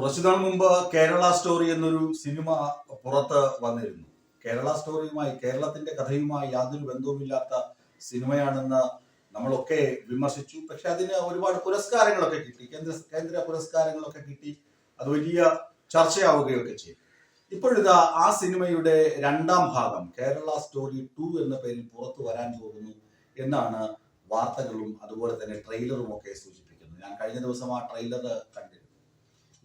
കുറച്ചു നാൾ മുമ്പ് കേരള സ്റ്റോറി എന്നൊരു സിനിമ പുറത്ത് വന്നിരുന്നു. കേരള സ്റ്റോറിയുമായി കേരളത്തിന്റെ കഥയുമായി യാതൊരു ബന്ധവുമില്ലാത്ത സിനിമയാണെന്ന് നമ്മളൊക്കെ വിമർശിച്ചു. പക്ഷെ അതിന് ഒരുപാട് പുരസ്കാരങ്ങളൊക്കെ കിട്ടി. കേന്ദ്ര കേന്ദ്ര പുരസ്കാരങ്ങളൊക്കെ കിട്ടി. അത് വലിയ ചർച്ചയാവുകയൊക്കെ ചെയ്തു. ഇപ്പോഴിതാ ആ സിനിമയുടെ രണ്ടാം ഭാഗം കേരള സ്റ്റോറി ടു എന്ന പേരിൽ പുറത്തു വരാൻ പോകുന്നു എന്നാണ് വാർത്തകളും അതുപോലെ തന്നെ ട്രെയിലറും ഒക്കെ സൂചിപ്പിക്കുന്നത്. ഞാൻ കഴിഞ്ഞ ദിവസം ആ ട്രെയിലർ കണ്ടിരുന്നു.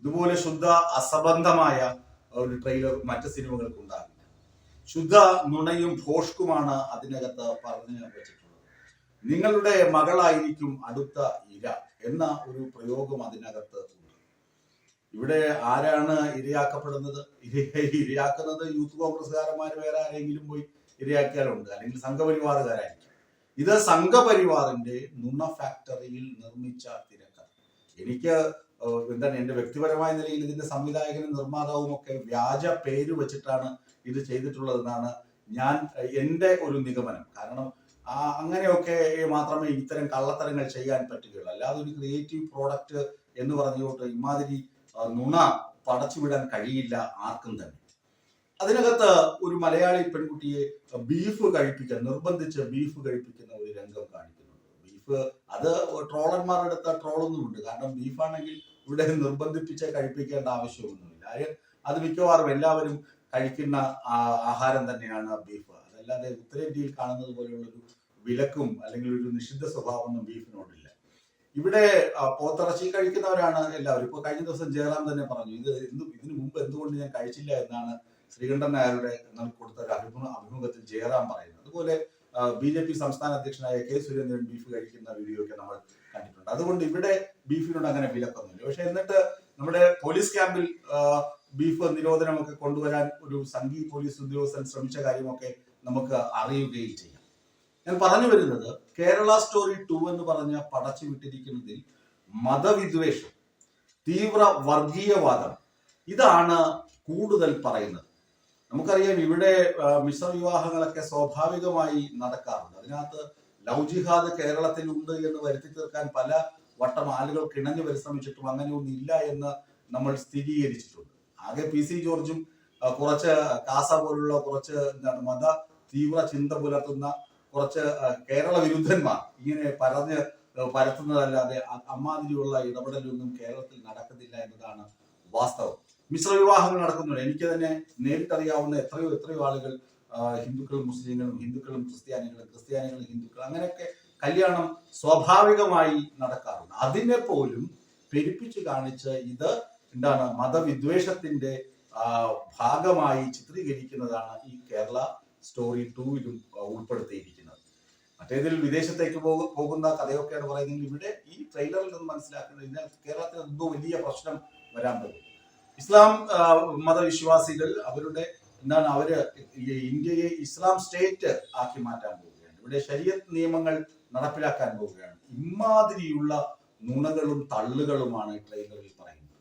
ഇതുപോലെ ശുദ്ധ അസബന്ധമായ ഒരു ട്രെയിലർ മറ്റു സിനിമകൾക്ക് ഉണ്ടാകില്ല ശുദ്ധ നുണയും ഭോഷ്കുമാണ് അതിനകത്ത് പറഞ്ഞു വെച്ചിട്ടുള്ളത്. നിങ്ങളുടെ മകളായിരിക്കും അടുത്ത ഇര എന്ന ഒരു പ്രയോഗം അതിനകത്ത് ഉണ്ട്. ഇവിടെ ആരാണ് ഇരയാക്കപ്പെടുന്നത്? ഇര- ഇരയാക്കുന്നത് യൂത്ത് കോൺഗ്രസ്സുകാരന്മാർ വേറെ ആരെങ്കിലും പോയി ഇരയാക്കിയാലുണ്ട്. അല്ലെങ്കിൽ സംഘപരിവാറുകാരായിരിക്കും. ഇത് സംഘപരിവാറിന്റെ നുണ ഫാക്ടറിയിൽ നിർമ്മിച്ച തിരക്കഥ. എനിക്ക് എന്താണ് എന്റെ വ്യക്തിപരമായ നിലയിൽ ഇതിന്റെ സംവിധായകനും നിർമ്മാതാവും ഒക്കെ വ്യാജ പേര് വെച്ചിട്ടാണ് ഇത് ചെയ്തിട്ടുള്ളതെന്നാണ് ഞാൻ എന്റെ ഒരു നിഗമനം. കാരണം ആ അങ്ങനെയൊക്കെ മാത്രമേ ഇത്തരം കള്ളത്തരങ്ങൾ ചെയ്യാൻ പറ്റുകയുള്ളൂ. അല്ലാതെ ഒരു ക്രിയേറ്റീവ് പ്രോഡക്റ്റ് എന്ന് പറഞ്ഞുകൊണ്ട് ഇമാതിരി നുണ പടച്ചു വിടാൻ കഴിയില്ല ആർക്കും തന്നെ. അതിനകത്ത് ഒരു മലയാളി പെൺകുട്ടിയെ ബീഫ് കഴിപ്പിക്കാൻ നിർബന്ധിച്ച് ബീഫ് കഴിപ്പിക്കുന്ന ഒരു രംഗം കാണിക്കുന്നുണ്ട്. ബീഫ് അത് ട്രോളന്മാരുടെ അടുത്ത ട്രോളൊന്നുമുണ്ട്. കാരണം ബീഫാണെങ്കിൽ ഇവിടെ നിർബന്ധിപ്പിച്ച് കഴിപ്പിക്കേണ്ട ആവശ്യമൊന്നുമില്ല. അത് മിക്കവാറും എല്ലാവരും കഴിക്കുന്ന ആഹാരം തന്നെയാണ് ബീഫ് അതല്ലാതെ ഉത്തരേന്ത്യയിൽ കാണുന്നത് പോലെയുള്ള ഒരു വിലക്കും അല്ലെങ്കിൽ ഒരു നിഷിദ്ധ സ്വഭാവമൊന്നും ബീഫിനോടില്ല ഇവിടെ പോത്തിറച്ചി കഴിക്കുന്നവരാണ് എല്ലാവരും. ഇപ്പൊ കഴിഞ്ഞ ദിവസം ജയറാം തന്നെ പറഞ്ഞു ഇത് എന്തും ഇതിനു മുമ്പ് എന്തുകൊണ്ട് ഞാൻ കഴിച്ചില്ല എന്നാണ് ശ്രീകണ്ഠൻ നായരുടെ നമുക്ക് കൊടുത്ത ഒരു അഭിമുഖ അഭിമുഖത്തിൽ ജയറാം പറയുന്നത്. അതുപോലെ ബി ജെ പി സംസ്ഥാന അധ്യക്ഷനായ കെ സുരേന്ദ്രൻ ബീഫ് കഴിക്കുന്ന വീഡിയോ ഒക്കെ നമ്മൾ കണ്ടിട്ടുണ്ട്. അതുകൊണ്ട് ഇവിടെ ബീഫിനോട് അങ്ങനെ വിലക്കൊന്നുമില്ല. പക്ഷെ എന്നിട്ട് നമ്മുടെ പോലീസ് ക്യാമ്പിൽ ബീഫ് നിരോധനമൊക്കെ കൊണ്ടുവരാൻ ഒരു സംഘി പോലീസ് ഉദ്യോഗസ്ഥൻ ശ്രമിച്ച കാര്യമൊക്കെ നമുക്ക് അറിയുകയും ചെയ്യാം. ഞാൻ പറഞ്ഞു വരുന്നത് കേരള സ്റ്റോറി ടു എന്ന് പറഞ്ഞ പടച്ചു വിട്ടിരിക്കുന്നതിൽ മതവിദ്വേഷം തീവ്ര വർഗീയവാദം ഇതാണ് കൂടുതൽ പറയുന്നത്. നമുക്കറിയാം ഇവിടെ മിശ്ര വിവാഹങ്ങളൊക്കെ സ്വാഭാവികമായി നടക്കാറുണ്ട്. അതിനകത്ത് ലവ് ജിഹാദ് കേരളത്തിലുണ്ട് എന്ന് വരുത്തി തീർക്കാൻ പല വട്ടം ആളുകൾ കിണഞ്ഞു പരിശ്രമിച്ചിട്ടും അങ്ങനെയൊന്നും ഇല്ല എന്ന് നമ്മൾ സ്ഥിരീകരിച്ചിട്ടുണ്ട്. ആകെ പി സി ജോർജും കുറച്ച് കാസ പോലുള്ള കുറച്ച് എന്താണ് മത തീവ്ര ചിന്ത പുലർത്തുന്ന കുറച്ച് കേരള വിരുദ്ധന്മാർ ഇങ്ങനെ പറഞ്ഞ് പരത്തുന്നതല്ലാതെ അമ്മാതിരിയുള്ള ഇടപെടലൊന്നും കേരളത്തിൽ നടക്കുന്നില്ല എന്നതാണ് വാസ്തവം. മിശ്ര വിവാഹങ്ങൾ നടക്കുന്നുണ്ട്. എനിക്ക് തന്നെ നേരിട്ടറിയാവുന്ന എത്രയോ എത്രയോ ആളുകൾ ഹിന്ദുക്കളും മുസ്ലിങ്ങളും ഹിന്ദുക്കളും ക്രിസ്ത്യാനികളും ക്രിസ്ത്യാനികളും ഹിന്ദുക്കളും അങ്ങനെയൊക്കെ കല്യാണം സ്വാഭാവികമായി നടക്കാറുണ്ട്. അതിനെ പോലും പെരുപ്പിച്ച് കാണിച്ച് ഇത് എന്താണ് മതവിദ്വേഷത്തിന്റെ ഭാഗമായി ചിത്രീകരിക്കുന്നതാണ് ഈ കേരള സ്റ്റോറി ടൂവിലും ഉൾപ്പെടുത്തിയിരിക്കുന്നത്. മറ്റേതിൽ വിദേശത്തേക്ക് പോകു- പോകുന്ന കഥയൊക്കെയാണ് പറയുന്നത്. ഇവിടെ ഈ ട്രെയിലറിൽ നിന്ന് മനസ്സിലാക്കുന്നത് ഇന്ന കേരളത്തിൽ എന്തോ വലിയ പ്രശ്നം വരാൻ പോകും ഇസ്ലാം മതവിശ്വാസികൾ അവരുടെ എന്താണ് അവർ ഇന്ത്യയെ ഇസ്ലാം സ്റ്റേറ്റ് ആക്കി മാറ്റാൻ പോവുകയാണ്. ഇവിടെ ശരീരത്ത് നിയമങ്ങൾ നടപ്പിലാക്കാൻ പോവുകയാണ്. ഇമാതിരിയുള്ള നുണകളും തള്ളുകളുമാണ് ഈ ട്രെയിലറിൽ പറയുന്നത്.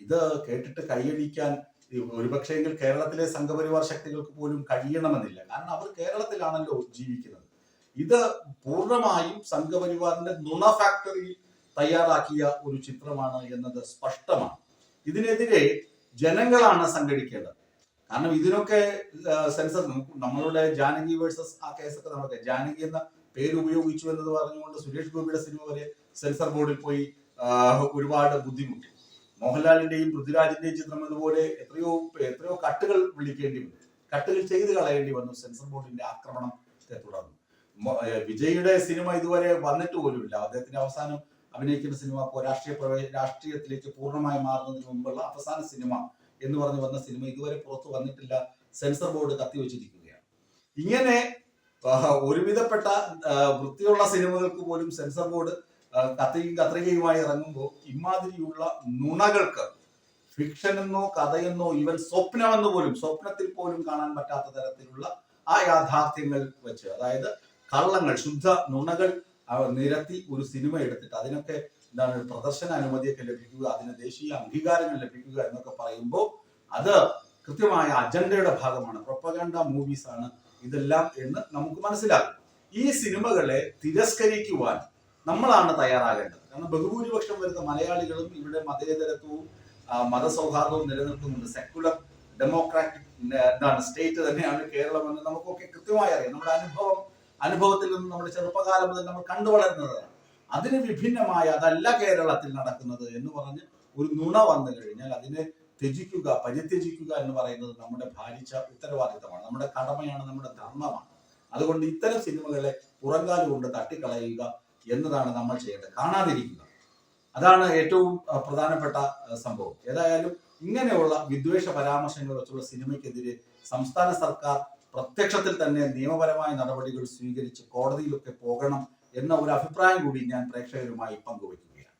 ഇത് കേട്ടിട്ട് കൈയടിക്കാൻ ഒരുപക്ഷെ ഒരുപക്ഷെങ്കിൽ കേരളത്തിലെ സംഘപരിവാർ ശക്തികൾക്ക് പോലും കഴിയണമെന്നില്ല. കാരണം അവർ കേരളത്തിലാണല്ലോ ജീവിക്കുന്നത്. ഇത് പൂർണമായും സംഘപരിവാറിന്റെ നുണ ഫാക്ടറി തയ്യാറാക്കിയ ഒരു ചിത്രമാണ് എന്നത് സ്പഷ്ടമാണ്. ഇതിനെതിരെ ജനങ്ങളാണ് സംഘടിക്കേണ്ടത്. കാരണം ഇതിനൊക്കെ സെൻസർ നമ്മളുടെ ജാനകി വേഴ്സസ് ആ കേസൊക്കെ നടക്കുക ജാനകി എന്ന പേര് ഉപയോഗിച്ചു എന്നത് പറഞ്ഞുകൊണ്ട് സുരേഷ് ഗോപിയുടെ സിനിമ വരെ സെൻസർ ബോർഡിൽ പോയി ഒരുപാട് ബുദ്ധിമുട്ടി. മോഹൻലാലിന്റെയും പൃഥ്വിരാജിന്റെയും ചിത്രം അതുപോലെ എത്രയോ എത്രയോ കട്ടുകൾ വിളിക്കേണ്ടി വന്നു. കട്ടുകൾ ചെയ്ത് കളയേണ്ടി വന്നു. സെൻസർ ബോർഡിന്റെ ആക്രമണത്തെ തുടർന്ന്. വിജയുടെ സിനിമ ഇതുവരെ വന്നിട്ട് പോലുമില്ല. അദ്ദേഹത്തിന്റെ അവസാനം അഭിനയിക്കുന്ന സിനിമ ഇപ്പോൾ രാഷ്ട്രീയ രാഷ്ട്രീയത്തിലേക്ക് പൂർണമായി മാറുന്നതിന് മുമ്പുള്ള അവസാന സിനിമ എന്ന് പറഞ്ഞു വന്ന സിനിമ ഇതുവരെ പുറത്തു വന്നിട്ടില്ല. സെൻസർ ബോർഡ് കത്തി വെച്ചിരിക്കുകയാണ്. ഇങ്ങനെ ഒരുവിധപ്പെട്ട വൃത്തിയുള്ള സിനിമകൾക്ക് പോലും സെൻസർ ബോർഡ് കത്തിയും കത്രികയുമായി ഇറങ്ങുമ്പോൾ ഇമാതിരിയുള്ള നുണകൾക്ക് ഫിക്ഷൻ എന്നോ കഥയെന്നോ ഇവൻ സ്വപ്നമെന്ന് പോലും സ്വപ്നത്തിൽ പോലും കാണാൻ പറ്റാത്ത തരത്തിലുള്ള ആ യാഥാർത്ഥ്യങ്ങൾ വെച്ച് അതായത് കള്ളങ്ങൾ ശുദ്ധ നുണകൾ നിരത്തി ഒരു സിനിമ എടുത്തിട്ട് അതിനൊക്കെ എന്താണ് പ്രദർശന അനുമതിയൊക്കെ ലഭിക്കുക അതിന് ദേശീയ അംഗീകാരങ്ങൾ ലഭിക്കുക എന്നൊക്കെ പറയുമ്പോൾ അത് കൃത്യമായ അജണ്ടയുടെ ഭാഗമാണ്. പ്രൊപ്പഗണ്ട മൂവീസ് ആണ് ഇതെല്ലാം എന്ന് നമുക്ക് മനസ്സിലാകും. ഈ സിനിമകളെ തിരസ്കരിക്കുവാൻ നമ്മളാണ് തയ്യാറാകേണ്ടത്. കാരണം ബഹുഭൂരിപക്ഷം വരുന്ന മലയാളികളും ഇവിടെ മതേതരത്വവും മതസൗഹാർദ്ദവും നിലനിൽക്കുന്നുണ്ട് സെക്കുലർ ഡെമോക്രാറ്റിക് എന്താണ് സ്റ്റേറ്റ് തന്നെയാണ് കേരളം എന്ന് നമുക്കൊക്കെ കൃത്യമായി അറിയാം. നമ്മുടെ അനുഭവം അനുഭവത്തിൽ നിന്ന് നമ്മുടെ ചെറുപ്പകാലം മുതൽ നമ്മൾ കണ്ടു വളരുന്നതാണ് അതിന് വിഭിന്നമായ അതല്ല കേരളത്തിൽ നടക്കുന്നത് എന്ന് പറഞ്ഞ് ഒരു നുണ വന്നു കഴിഞ്ഞാൽ അതിനെ ത്യജിക്കുക പരിത്യജിക്കുക എന്ന് പറയുന്നത് നമ്മുടെ ഭാരിച്ച ഉത്തരവാദിത്തമാണ്. നമ്മുടെ കടമയാണ് നമ്മുടെ ധർമ്മമാണ്. അതുകൊണ്ട് ഇത്തരം സിനിമകളെ പുറങ്കാൽ കൊണ്ട് തട്ടിക്കളയുക എന്നതാണ് നമ്മൾ ചെയ്യേണ്ടത്. കാണാതിരിക്കുക. അതാണ് ഏറ്റവും പ്രധാനപ്പെട്ട സംഭവം. ഏതായാലും ഇങ്ങനെയുള്ള വിദ്വേഷ പരാമർശങ്ങൾ വെച്ചുള്ള സിനിമയ്ക്കെതിരെ സംസ്ഥാന സർക്കാർ പ്രത്യക്ഷത്തിൽ തന്നെ നിയമപരമായ നടപടികൾ സ്വീകരിച്ച് കോടതിയിലൊക്കെ പോകണം എന്ന ഒരു അഭിപ്രായം കൂടി ഞാൻ പ്രേക്ഷകരുമായി പങ്കുവയ്ക്കുകയാണ്.